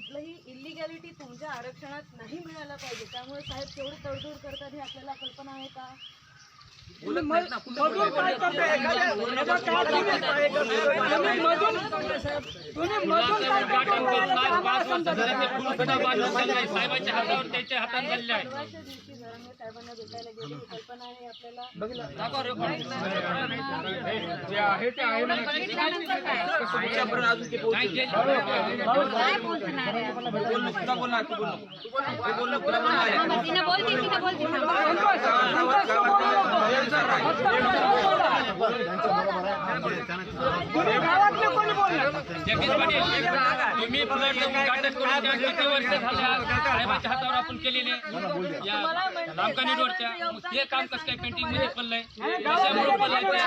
कुठलंही इलिगॅलिटी तुमच्या आरक्षणात नाही मिळायला पाहिजे. त्यामुळे साहेब केवढी तडजोड करतात हे आपल्याला कल्पना आहे का? साहेबांच्या हातावर त्याच्या हातात झालेले आहे परवाच्या दिवशी जरांगे साहेबांना भेटायला गेले ही कल्पना आहे जगदीश पाटील तुम्ही फ्लड उद्घाटन करून त्या किती वर्ष झाले आज साहेबांच्या हातावर आपण केलेले या रामकानी रोडच्या मग ते काम कसं काय पेंटिंगमध्ये पडलंय कशामुळे पडलंय ते